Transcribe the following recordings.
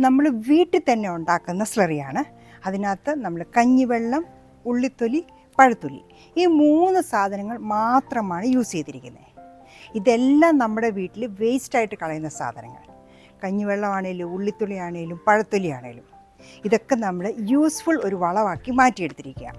നമ്മൾ വീട്ടിൽ തന്നെ ഉണ്ടാക്കുന്ന സ്ലറിയാണ്. അതിനകത്ത് നമ്മൾ കഞ്ഞിവെള്ളം ഉള്ളിത്തൊലി പഴത്തൊലി ഈ മൂന്ന് സാധനങ്ങൾ മാത്രമാണ് യൂസ് ചെയ്തിരിക്കുന്നത്. ഇതെല്ലാം നമ്മുടെ വീട്ടിൽ വേസ്റ്റായിട്ട് കളയുന്ന സാധനങ്ങൾ. കഞ്ഞിവെള്ളമാണേലും ഉള്ളിത്തൊലി ആണേലും പഴത്തൊലി ആണേലും ഇതൊക്കെ നമ്മൾ യൂസ്ഫുൾ ഒരു വളമാക്കി മാറ്റിയെടുത്തിരിക്കുക.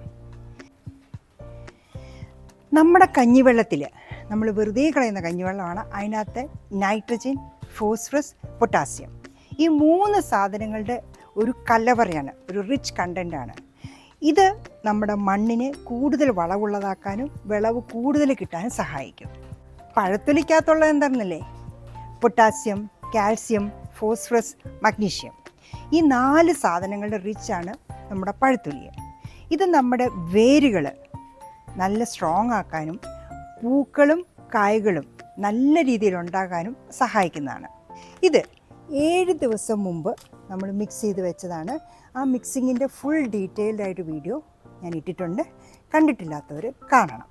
നമ്മുടെ കഞ്ഞിവെള്ളത്തിൽ നമ്മൾ വെറുതെ കളയുന്ന കഞ്ഞിവെള്ളമാണ് അതിനകത്ത് നൈട്രജൻ ഫോസ്ഫറസ് പൊട്ടാസ്യം ഈ മൂന്ന് സാധനങ്ങളുടെ ഒരു കലവറയാണ് ഒരു റിച്ച് കണ്ടന്റാണ് ഇത് നമ്മുടെ മണ്ണിനെ കൂടുതൽ വളവുള്ളതാക്കാനും വിളവ് കൂടുതൽ കിട്ടാനും സഹായിക്കും. പഴത്തൊലിക്കകത്തുള്ളത് എന്താണെന്നല്ലേ? Potassium calcium phosphorus magnesium. ഈ നാല് സാധനങ്ങളുടെ റിച്ചാണ് നമ്മുടെ പഴത്തൊലി ഇത് നമ്മുടെ വേരുകൾ നല്ല സ്ട്രോങ് ആക്കാനും പൂക്കളും കായ്കളും നല്ല രീതിയിൽ ഉണ്ടാകാനും സഹായിക്കുന്നതാണ്. ഇത് ഏഴ് ദിവസം മുമ്പ് നമ്മൾ മിക്സ് ചെയ്ത് വെച്ചതാണ്. ആ മിക്സിങ്ങിന്റെ ഫുൾ ഡീറ്റെയിൽഡ് ആയിട്ട് വീഡിയോ ഞാൻ ഇട്ടിട്ടുണ്ട്. കണ്ടിട്ടില്ലാത്തവർ കാണണം.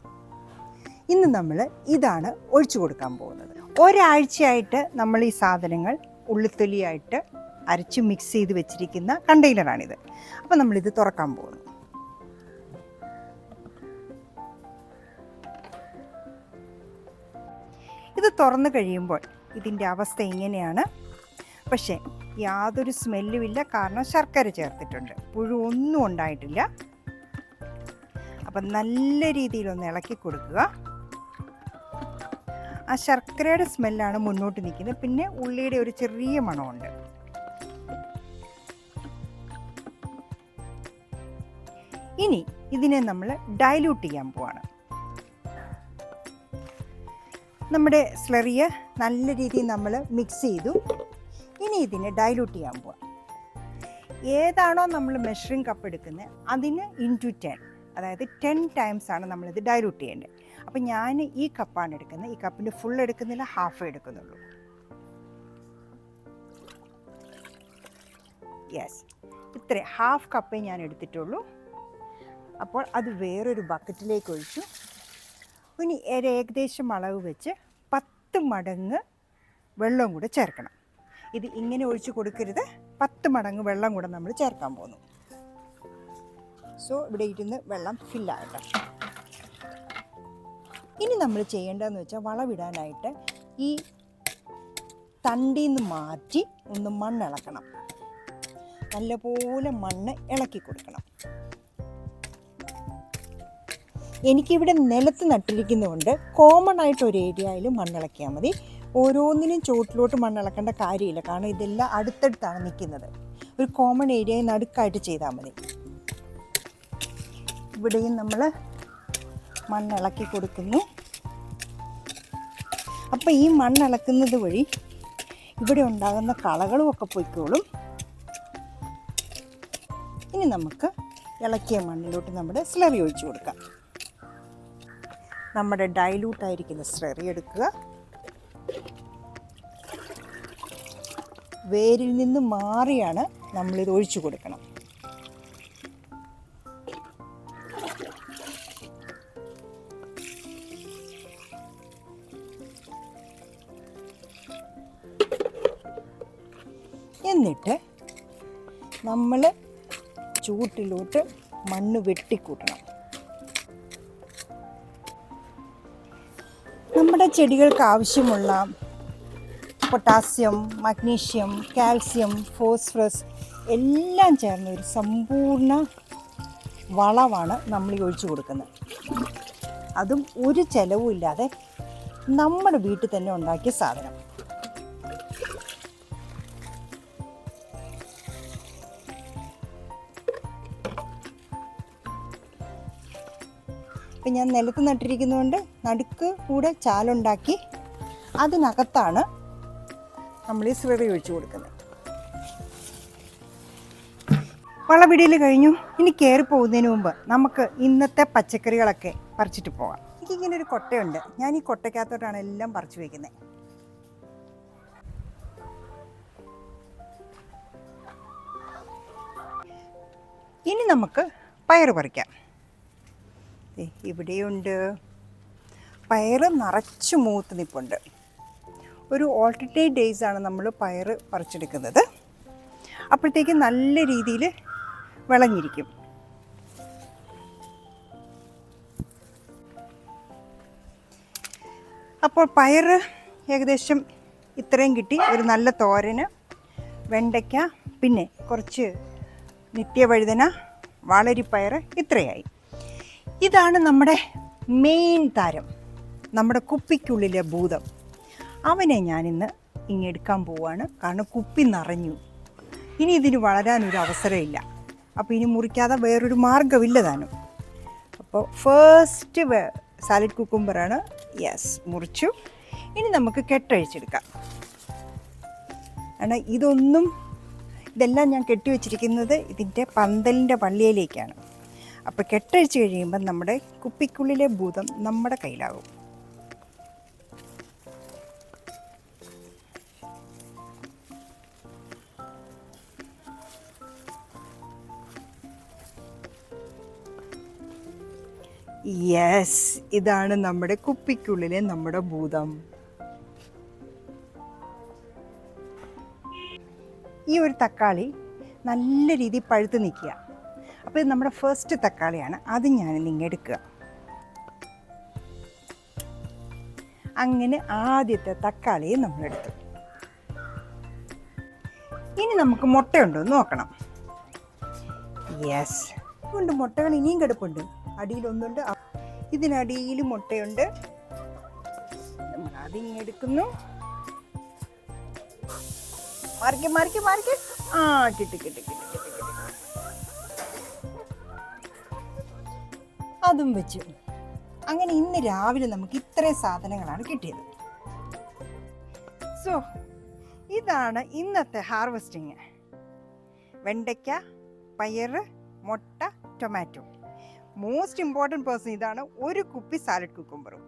ഇന്ന് നമ്മൾ ഇതാണ് ഒഴിച്ചു കൊടുക്കാൻ പോകുന്നത്. ഒരാഴ്ചയായിട്ട് നമ്മൾ ഈ സാധനങ്ങൾ ഉള്ളിത്തൊലിയായിട്ട് അരച്ച് മിക്സ് ചെയ്ത് വെച്ചിരിക്കുന്ന കണ്ടെയ്നറാണിത് അപ്പോൾ നമ്മളിത് തുറക്കാൻ പോകുന്നു. ഇത് തുറന്നു കഴിയുമ്പോൾ ഇതിന്റെ അവസ്ഥ ഇങ്ങനെയാണ്. പക്ഷേ യാതൊരു സ്മെല്ലും ഇല്ല. കാരണം ശർക്കര ചേർത്തിട്ടുണ്ട്. പുഴു ഒന്നും ഉണ്ടായിട്ടില്ല. അപ്പം നല്ല രീതിയിലൊന്ന് ഇളക്കി കൊടുക്കുക. ആ ശർക്കരയുടെ സ്മെല്ലാണ് മുന്നോട്ട് നിൽക്കുന്നത്. പിന്നെ ഉള്ളിയുടെ ഒരു ചെറിയ മണമുണ്ട്. ഇനി ഇതിനെ നമ്മൾ ഡൈല്യൂട്ട് ചെയ്യാൻ പോവാണ്. നമ്മുടെ സ്ലറിയ നല്ല രീതിയിൽ നമ്മൾ മിക്സ് ചെയ്തു. ഇനി ഇതിനെ ഡൈലൂട്ട് ചെയ്യാൻ പോവാം. ഏതാണോ നമ്മൾ മെഷറിംഗ് കപ്പ് എടുക്കുന്നത് അതിന് ഇന്റു ടെൻ അതായത് ടെൻ ടൈംസ് ആണ് നമ്മളിത് ഡൈലൂട്ട് ചെയ്യേണ്ടത് അപ്പം ഞാൻ ഈ കപ്പാണ് എടുക്കുന്നത് ഈ കപ്പിന്റെ ഫുൾ എടുക്കുന്നില്ല ഹാഫ് എടുക്കുന്നുള്ളൂ. യെസ് ഇത്ര. ഹാഫ് കപ്പേ ഞാൻ എടുത്തിട്ടുള്ളൂ. അപ്പോൾ അത് വേറൊരു ബക്കറ്റിലേക്ക് ഒഴിച്ചു. ഇനി ഏകദേശം അളവ് വെച്ച് പത്ത് മടങ്ങ് വെള്ളം കൂടെ ചേർക്കണം. ഇത് ഇങ്ങനെ ഒഴിച്ച് കൊടുക്കരുത്. പത്ത് മടങ്ങ് വെള്ളം കൂടെ നമ്മൾ ചേർക്കാൻ പോകുന്നു സോ ഇവിടെ ഇരുന്ന് വെള്ളം ഫില്ലാകട്ടെ ഇനി നമ്മൾ ചെയ്യേണ്ടതെന്ന് വെച്ചാൽ വളവിടാനായിട്ട് ഈ തണ്ടിൽ നിന്ന് മാറ്റി ഒന്ന് മണ്ണിളക്കണം നല്ലപോലെ മണ്ണ് ഇളക്കി കൊടുക്കണം. എനിക്കിവിടെ നിലത്ത് നട്ടിരിക്കുന്നതുകൊണ്ട് കോമൺ ആയിട്ട് ഒരു ഏരിയയിൽ മണ്ണിളക്കിയാൽ മതി. ഓരോന്നിനും ചോട്ടിലോട്ട് മണ്ണിളക്കേണ്ട കാര്യമില്ല. കാരണം ഇതെല്ലാം അടുത്തടുത്താണ് നിൽക്കുന്നത്. ഒരു കോമൺ ഏരിയയിൽ നടുക്കായിട്ട് ചെയ്താൽ മതി. ഇവിടെയും നമ്മൾ മണ്ണിളക്കി കൊടുക്കുന്നു. അപ്പോൾ ഈ മണ്ണിളക്കുന്നത് വഴി ഇവിടെ ഉണ്ടാകുന്ന കളകളും ഒക്കെ പൊയ്ക്കോളും. ഇനി നമുക്ക് ഇളക്കിയ മണ്ണിലോട്ട് നമ്മുടെ സ്ലറി ഒഴിച്ചു കൊടുക്കാം. നമ്മുടെ ഡൈലൂട്ടായിരിക്കുന്ന സ്ലറി എടുക്കുക. വേരിൽ നിന്ന് മാറിയാണ് നമ്മളിത് ഒഴിച്ചു കൊടുക്കണം. എന്നിട്ട് നമ്മൾ ചൂട്ടിലോട്ട് മണ്ണ് വെട്ടിക്കൂട്ടണം. നമ്മുടെ ചെടികൾക്ക് ആവശ്യമുള്ള പൊട്ടാസ്യം മഗ്നീഷ്യം കാൽസ്യം ഫോസ്ഫറസ് എല്ലാം ചേർന്ന ഒരു സമ്പൂർണ വളമാണ് നമ്മൾ ഈ ഒഴിച്ചു കൊടുക്കുന്നത്. അതും ഒരു ചിലവും ഇല്ലാതെ നമ്മുടെ വീട്ടിൽ തന്നെ ഉണ്ടാക്കിയ സാധനം. ഇപ്പം ഞാൻ നിലത്ത് നട്ടിരിക്കുന്നതുകൊണ്ട് നടുക്ക് കൂടെ ചാലുണ്ടാക്കി അതിനകത്താണ് നമ്മൾ ഈ സ്ലറി ഒഴിച്ചു കൊടുക്കുന്നത്. വളപിടിയിൽ കഴിഞ്ഞു. ഇനി കയറി പോകുന്നതിന് മുമ്പ് നമുക്ക് ഇന്നത്തെ പച്ചക്കറികളൊക്കെ പറിച്ചിട്ട് പോകാം. എനിക്കിങ്ങനെ ഒരു കൊട്ടയുണ്ട്. ഞാൻ ഈ കൊട്ടയ്ക്കകത്തോട്ടാണ് എല്ലാം പറിച്ചു വയ്ക്കുന്നത് ഇനി നമുക്ക് പയർ പറിക്കാം. ഇവിടെയുണ്ട്. പയർ നിറച്ച് മൂത്ത് നിൽപ്പുണ്ട് ഒരു ഓൾട്ടർനേറ്റ് ഡേയ്സ് ആണ് നമ്മൾ പയർ പറിച്ചെടുക്കുന്നത്. അപ്പോഴത്തേക്ക് നല്ല രീതിയിൽ വിളഞ്ഞിരിക്കും. അപ്പോൾ പയർ ഏകദേശം ഇത്രയും കിട്ടി. ഒരു നല്ല തോരന് വെണ്ടയ്ക്ക പിന്നെ കുറച്ച് നിത്യവഴുതന വളരിപ്പയർ ഇത്രയായി. ഇതാണ് നമ്മുടെ മെയിൻ താരം നമ്മുടെ കുപ്പിക്കുള്ളിലെ ഭൂതം. അവനെ ഞാനിന്ന് ഇങ്ങെടുക്കാൻ പോവാണ്. കാരണം കുപ്പി നിറഞ്ഞു. ഇനി ഇതിന് വളരാനൊരു അവസരമില്ല. അപ്പോൾ ഇനി മുറിക്കാതെ വേറൊരു മാർഗമില്ല താനും. അപ്പോൾ ഫസ്റ്റ് സാലഡ് കുക്കുംബറാണ് യെസ് മുറിച്ചു. ഇനി നമുക്ക് കെട്ടഴിച്ചെടുക്കാം കാരണം ഇതൊന്നും ഇതെല്ലാം ഞാൻ കെട്ടിവെച്ചിരിക്കുന്നത് ഇതിന്റെ പന്തലിന്റെ പള്ളിയിലേക്കാണ്. അപ്പോൾ കെട്ടഴിച്ച് കഴിയുമ്പോൾ നമ്മുടെ കുപ്പിക്കുള്ളിലെ ഭൂതം നമ്മുടെ കയ്യിലാകും. യെസ് ഇതാണ് നമ്മുടെ കുപ്പിക്കുള്ളിലെ നമ്മുടെ ഭൂതം. ഈ ഒരു തക്കാളി നല്ല രീതിയിൽ പഴുത്ത് നിൽക്കുക. അപ്പോൾ ഇത് നമ്മുടെ ഫസ്റ്റ് തക്കാളിയാണ്. അത് ഞാൻ നിങ്ങൾ എടുക്കുക. അങ്ങനെ ആദ്യത്തെ തക്കാളിയെ നമ്മളെടുത്തു ഇനി നമുക്ക് മുട്ടയുണ്ടോ എന്ന് നോക്കണം. യെസ് ഉണ്ട് മുട്ടകൾ ഇനിയും കിടപ്പുണ്ട്. അടിയിലൊന്നുണ്ട്. ഇതിനടിയിൽ മുട്ടയുണ്ട്. നമ്മൾ അതിങ്ങെടുക്കുന്നു മറിക്ക് മറിക്ക് മറിക്ക്. ആ കിട്ടി കിട്ടി കിട്ടി കിട്ടി കിട്ടി. അതും വെച്ചു. അങ്ങനെ ഇന്ന് രാവിലെ നമുക്ക് ഇത്രയും സാധനങ്ങളാണ് കിട്ടിയത്. സോ ഇതാണ് ഇന്നത്തെ ഹാർവസ്റ്റിങ്. വെണ്ടയ്ക്ക പയർ മുട്ട ടൊമാറ്റോ. മോസ്റ്റ് ഇമ്പോർട്ടന്റ് പേഴ്സൺ ഇതാണ് ഒരു കുപ്പി സാലഡ് കുക്കുംബറും